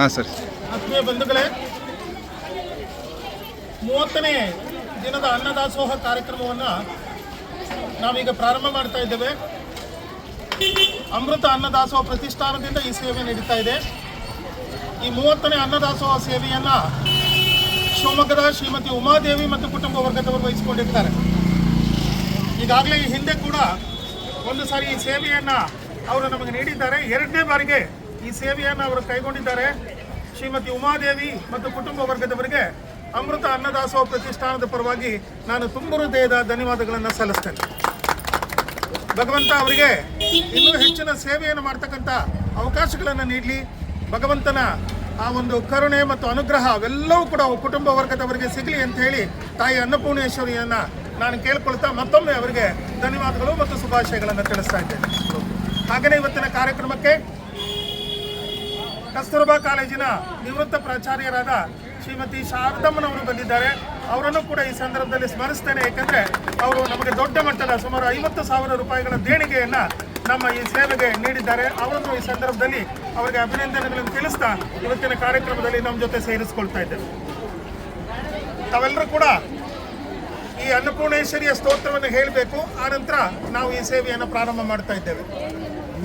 ಹಾಂ, ಸರ್. ಆತ್ಮೀಯ ಬಂಧುಗಳೇ, ಮೂವತ್ತನೇ ದಿನದ ಅನ್ನದಾಸೋಹ ಕಾರ್ಯಕ್ರಮವನ್ನು ನಾವೀಗ ಪ್ರಾರಂಭ ಮಾಡ್ತಾ ಇದ್ದೇವೆ. ಅಮೃತ ಅನ್ನದಾಸೋಹ ಪ್ರತಿಷ್ಠಾನದಿಂದ ಈ ಸೇವೆ ನಡೀತಾ ಇದೆ. ಈ ಮೂವತ್ತನೇ ಅನ್ನದಾಸೋಹ ಸೇವೆಯನ್ನು ಶಿವಮೊಗ್ಗದ ಶ್ರೀಮತಿ ಉಮಾದೇವಿ ಮತ್ತು ಕುಟುಂಬ ವರ್ಗದವರು ವಹಿಸಿಕೊಂಡಿರ್ತಾರೆ. ಈಗಾಗಲೇ ಈ ಹಿಂದೆ ಕೂಡ ಒಂದು ಸಾರಿ ಈ ಸೇವೆಯನ್ನು ಅವರು ನಮಗೆ ನೀಡಿದ್ದಾರೆ. ಎರಡನೇ ಬಾರಿಗೆ ಈ ಸೇವೆಯನ್ನು ಅವರು ಕೈಗೊಂಡಿದ್ದಾರೆ. ಶ್ರೀಮತಿ ಉಮಾದೇವಿ ಮತ್ತು ಕುಟುಂಬ ವರ್ಗದವರಿಗೆ ಅಮೃತ ಅನ್ನದಾಸೋಹ ಪ್ರತಿಷ್ಠಾನದ ಪರವಾಗಿ ನಾನು ತುಂಬ ಧನ್ಯವಾದಗಳನ್ನು ಸಲ್ಲಿಸ್ತೇನೆ. ಭಗವಂತ ಅವರಿಗೆ ಇನ್ನೂ ಹೆಚ್ಚಿನ ಸೇವೆಯನ್ನು ಮಾಡ್ತಕ್ಕಂಥ ಅವಕಾಶಗಳನ್ನು ನೀಡಲಿ. ಭಗವಂತನ ಆ ಒಂದು ಕರುಣೆ ಮತ್ತು ಅನುಗ್ರಹ ಅವೆಲ್ಲವೂ ಕೂಡ ಕುಟುಂಬ ವರ್ಗದವರಿಗೆ ಸಿಗಲಿ ಅಂತ ಹೇಳಿ ತಾಯಿ ಅನ್ನಪೂರ್ಣೇಶ್ವರಿಯನ್ನು ನಾನು ಕೇಳ್ಕೊಳ್ತಾ ಮತ್ತೊಮ್ಮೆ ಅವರಿಗೆ ಧನ್ಯವಾದಗಳು ಮತ್ತು ಶುಭಾಶಯಗಳನ್ನು ತಿಳಿಸ್ತಾ ಇದ್ದೇನೆ. ಹಾಗೆಯೇ ಇವತ್ತಿನ ಕಾರ್ಯಕ್ರಮಕ್ಕೆ ಕಸ್ತೂರ್ಬಾ ಕಾಲೇಜಿನ ನಿವೃತ್ತ ಪ್ರಾಚಾರ್ಯರಾದ ಶ್ರೀಮತಿ ಶಾರದಮ್ಮನವರು ಬಂದಿದ್ದಾರೆ. ಅವರನ್ನು ಕೂಡ ಈ ಸಂದರ್ಭದಲ್ಲಿ ಸ್ಮರಿಸ್ತೇನೆ. ಏಕೆಂದರೆ ಅವರು ನಮಗೆ ದೊಡ್ಡ ಮಟ್ಟದ ಸುಮಾರು ಐವತ್ತು ಸಾವಿರ ರೂಪಾಯಿಗಳ ದೇಣಿಗೆಯನ್ನು ನಮ್ಮ ಈ ಸೇವೆಗೆ ನೀಡಿದ್ದಾರೆ. ಅವರನ್ನು ಈ ಸಂದರ್ಭದಲ್ಲಿ ಅವರಿಗೆ ಅಭಿನಂದನೆಗಳನ್ನು ತಿಳಿಸ್ತಾ ಇವತ್ತಿನ ಕಾರ್ಯಕ್ರಮದಲ್ಲಿ ನಮ್ಮ ಜೊತೆ ಸೇರಿಸ್ಕೊಳ್ತಾ ಇದ್ದೇವೆ. ತಾವೆಲ್ಲರೂ ಕೂಡ ಈ ಅನ್ನಪೂರ್ಣೇಶ್ವರಿಯ ಸ್ತೋತ್ರವನ್ನು ಹೇಳಬೇಕು. ಆನಂತರ ನಾವು ಈ ಸೇವೆಯನ್ನು ಪ್ರಾರಂಭ ಮಾಡ್ತಾ ಇದ್ದೇವೆ.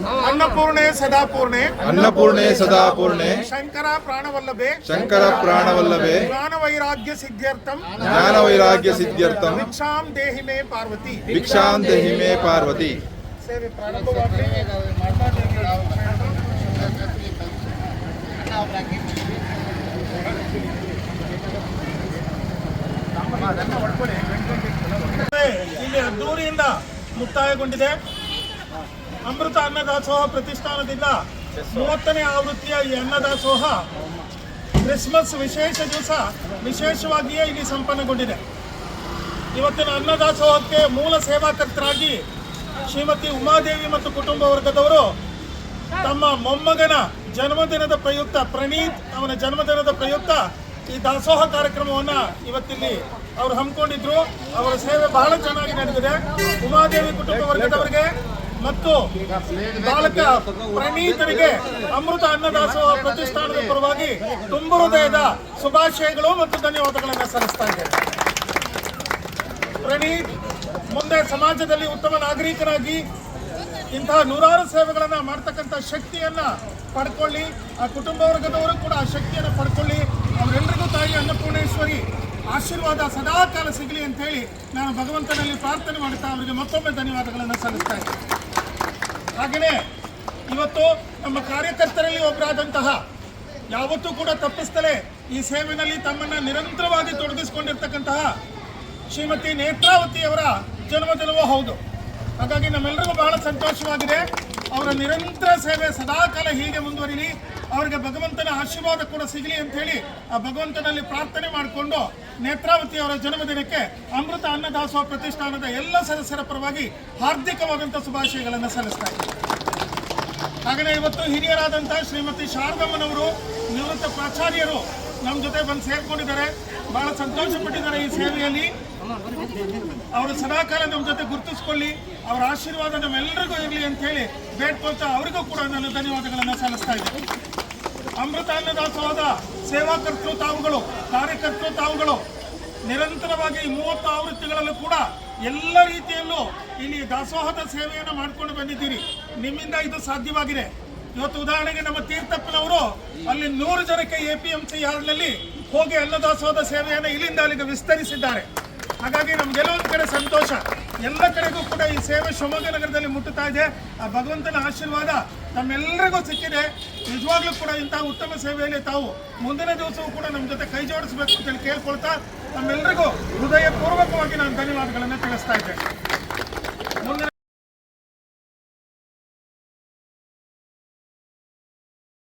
ಅನ್ನಪೂರ್ಣೆ ಸದಾಪೂರ್ಣೆ. ಅನ್ನಪೂರ್ಣೆ ಸದಾಪೂರ್ಣೆ. ಶಂಕರ ಪ್ರಾಣವಲ್ಲಭೆ. ಶಂಕರ ಪ್ರಾಣವಲ್ಲಭೆ. ಜ್ಞಾನ ವೈರಾಗ್ಯ ಸಿದ್ಧ್ಯರ್ಥಂ. ಜ್ಞಾನ ವೈರಾಗ್ಯ ಸಿದ್ಧ್ಯರ್ಥಂ. ಭಿಕ್ಷಾಂ ದೇಹಿ ಮೇ ಪಾರ್ವತಿ. ಭಿಕ್ಷಾಂ ದೇಹಿ ಮೇ ಪಾರ್ವತಿ. ಸೇವೆ ಪ್ರಾರಂಭವಾಗಿ ಇಲ್ಲಿ ಅದ್ದೂರಿಯಿಂದ ಮುಕ್ತಾಯಗೊಂಡಿದೆ. ಅಮೃತ ಅನ್ನದಾಸೋಹ ಪ್ರತಿಷ್ಠಾನದಿಂದ ಮೂವತ್ತನೇ ಆವೃತ್ತಿಯ ಈ ಅನ್ನದಾಸೋಹ ಕ್ರಿಸ್ಮಸ್ ವಿಶೇಷ ದಿವಸ ವಿಶೇಷವಾಗಿಯೇ ಇಲ್ಲಿ ಸಂಪನ್ನಗೊಂಡಿದೆ. ಇವತ್ತಿನ ಅನ್ನದಾಸೋಹಕ್ಕೆ ಮೂಲ ಸೇವಾಕರ್ತರಾಗಿ ಶ್ರೀಮತಿ ಉಮಾದೇವಿ ಮತ್ತು ಕುಟುಂಬ ವರ್ಗದವರು ತಮ್ಮ ಮೊಮ್ಮಗನ ಜನ್ಮದಿನದ ಪ್ರಯುಕ್ತ ಪ್ರಣೀತ್ ಅವನ ಜನ್ಮದಿನದ ಪ್ರಯುಕ್ತ ಈ ದಾಸೋಹ ಕಾರ್ಯಕ್ರಮವನ್ನ ಇವತ್ತಿಲ್ಲಿ ಅವರು ಹಮ್ಮಿಕೊಂಡಿದ್ರು. ಅವರ ಸೇವೆ ಬಹಳ ಚೆನ್ನಾಗಿ ನಡೆದಿದೆ. ಉಮಾದೇವಿ ಕುಟುಂಬ ವರ್ಗದವರಿಗೆ ಮತ್ತು ಬಾಲಕ ಪ್ರಣೀತರಿಗೆ ಅಮೃತ ಅನ್ನದಾಸೋಹ ಪ್ರತಿಷ್ಠಾನದ ಪರವಾಗಿ ತುಂಬ ಹೃದಯದ ಶುಭಾಶಯಗಳು ಮತ್ತು ಧನ್ಯವಾದಗಳನ್ನು ಸಲ್ಲಿಸ್ತಾ ಇದ್ದೇನೆ. ಪ್ರಣೀತ್, ಮುಂದೆ ಸಮಾಜದಲ್ಲಿ ಉತ್ತಮ ನಾಗರಿಕರಾಗಿ ಇಂತಹ ನೂರಾರು ಸೇವೆಗಳನ್ನು ಮಾಡ್ತಕ್ಕಂಥ ಶಕ್ತಿಯನ್ನ ಪಡ್ಕೊಳ್ಳಿ. ಆ ಕುಟುಂಬ ವರ್ಗದವರು ಕೂಡ ಆ ಶಕ್ತಿಯನ್ನು ಪಡ್ಕೊಳ್ಳಿ. ಅವರೆಲ್ಲರಿಗೂ ತಾಯಿ ಅನ್ನಪೂರ್ಣೇಶ್ವರಿ ಆಶೀರ್ವಾದ ಸದಾ ಕಾಲ ಸಿಗಲಿ ಅಂತ ಹೇಳಿ ನಾನು ಭಗವಂತನಲ್ಲಿ ಪ್ರಾರ್ಥನೆ ಮಾಡುತ್ತಾ ಅವರಿಗೆ ಮತ್ತೊಮ್ಮೆ ಧನ್ಯವಾದಗಳನ್ನು ಸಲ್ಲಿಸ್ತಾ ಇದ್ದೇನೆ. ಹಾಗೆಯೇ ಇವತ್ತು ನಮ್ಮ ಕಾರ್ಯಕರ್ತರಲ್ಲಿ ಒಬ್ಬರಾದಂತಹ ಯಾವತ್ತೂ ಕೂಡ ತಪ್ಪಿಸ್ತಲೇ ಈ ಸೇವೆಯಲ್ಲಿ ತಮ್ಮನ್ನ ನಿರಂತರವಾಗಿ ತೊಡಗಿಸಿಕೊಂಡಿರ್ತಕ್ಕಂತಹ ಶ್ರೀಮತಿ ನೇತ್ರಾವತಿಯವರ ಜನ್ಮದಿನವೂ ಹೌದು. ಹಾಗಾಗಿ ನಮ್ಮೆಲ್ಲರಿಗೂ ಬಹಳ ಸಂತೋಷವಾಗಿದೆ. ಅವರ ನಿರಂತರ ಸೇವೆ ಸದಾಕಾಲ ಹೀಗೆ ಮುಂದುವರಿಲಿ. ಅವರಿಗೆ ಭಗವಂತನ ಆಶೀರ್ವಾದ ಕೂಡ ಸಿಗಲಿ ಅಂತ ಹೇಳಿ ಆ ಭಗವಂತನಲ್ಲಿ ಪ್ರಾರ್ಥನೆ ಮಾಡಿಕೊಂಡು ನೇತ್ರಾವತಿ ಅವರ ಜನ್ಮದಿನಕ್ಕೆ ಅಮೃತ ಅನ್ನದಾಸೋಹ ಪ್ರತಿಷ್ಠಾನದ ಎಲ್ಲ ಸದಸ್ಯರ ಪರವಾಗಿ ಹಾರ್ದಿಕವಾದಂಥ ಶುಭಾಶಯಗಳನ್ನು ಸಲ್ಲಿಸ್ತಾ ಇದ್ದೀನಿ. ಹಾಗೆಯೇ ಇವತ್ತು ಹಿರಿಯರಾದಂಥ ಶ್ರೀಮತಿ ಶಾರದಮ್ಮನವರು ನಿವೃತ್ತ ಪ್ರಾಚಾರ್ಯರು ನಮ್ಮ ಜೊತೆ ಬಂದು ಸೇರ್ಕೊಂಡಿದ್ದಾರೆ. ಬಹಳ ಸಂತೋಷ ಪಟ್ಟಿದ್ದಾರೆ ಈ ಸೇವೆಯಲ್ಲಿ. ಅವರು ಸದಾಕಾಲ ನಮ್ಮ ಜೊತೆ ಗುರುತಿಸ್ಕೊಳ್ಳಿ. ಅವರ ಆಶೀರ್ವಾದ ನಮ್ಮೆಲ್ಲರಿಗೂ ಇರಲಿ ಅಂತ ಹೇಳಿ ಬೇಡ್ಕೊಳ್ತಾ ಅವರಿಗೂ ಕೂಡ ನಾನು ಧನ್ಯವಾದಗಳನ್ನು ಸಲ್ಲಿಸ್ತಾ ಇದ್ದೇನೆ. ಅಮೃತ ಅನ್ನದಾಸೋಹದ ಸೇವಾಕರ್ತೃ ತಾವುಗಳು, ಕಾರ್ಯಕರ್ತೃ ತಾವುಗಳು ನಿರಂತರವಾಗಿ ಮೂವತ್ತು ಆವೃತ್ತಿಗಳಲ್ಲೂ ಕೂಡ ಎಲ್ಲ ರೀತಿಯಲ್ಲೂ ಇಲ್ಲಿ ದಾಸೋಹದ ಸೇವೆಯನ್ನು ಮಾಡಿಕೊಂಡು ಬಂದಿದ್ದೀರಿ. ನಿಮ್ಮಿಂದ ಇದು ಸಾಧ್ಯವಾಗಿದೆ. ಇವತ್ತು ಉದಾಹರಣೆಗೆ ನಮ್ಮ ತೀರ್ಥಪ್ಪನವರು ಅಲ್ಲಿ ನೂರು ಜನಕ್ಕೆ ಎ ಪಿ ಎಂ ಸಿ ಹೋಗಿ ಅನ್ನದಾಸೋಹದ ಸೇವೆಯನ್ನು ಇಲ್ಲಿಂದ ಅಲ್ಲಿಗೆ ವಿಸ್ತರಿಸಿದ್ದಾರೆ. ಹಾಗಾಗಿ ನಮ್ಗೆಲ್ಲ ಒಂದು ಕಡೆ ಸಂತೋಷ. ಎಲ್ಲ ಕಡೆಗೂ ಕೂಡ ಈ ಸೇವೆ ಶಿವಮೊಗ್ಗ ನಗರದಲ್ಲಿ ಮುಟ್ಟುತ್ತಾ ಇದೆ. ಆ ಭಗವಂತನ ಆಶೀರ್ವಾದ ನಮ್ಮೆಲ್ಲರಿಗೂ ಸಿಕ್ಕಿದೆ. ನಿಜವಾಗ್ಲೂ ಕೂಡ ಇಂತಹ ಉತ್ತಮ ಸೇವೆಯಲ್ಲಿ ತಾವು ಮುಂದಿನ ದಿವಸವೂ ಕೂಡ ನಮ್ಮ ಜೊತೆ ಕೈ ಜೋಡಿಸಬೇಕು ಅಂತೇಳಿ ಕೇಳ್ಕೊಳ್ತಾ ನಮ್ಮೆಲ್ಲರಿಗೂ ಹೃದಯಪೂರ್ವಕವಾಗಿ ನಾನು ಧನ್ಯವಾದಗಳನ್ನು ತಿಳಿಸ್ತಾ ಇದ್ದೇನೆ.